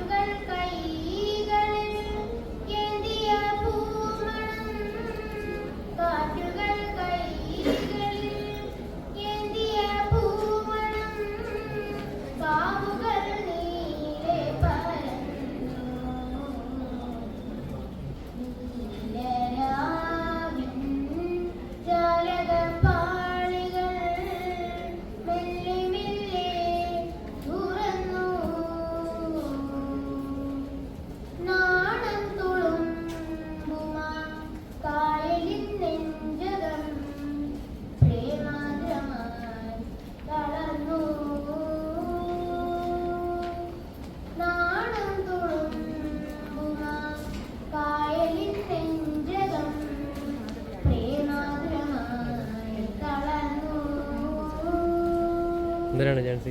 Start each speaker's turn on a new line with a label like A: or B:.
A: 就跟 എന്തിനാണ് ചാൻസ്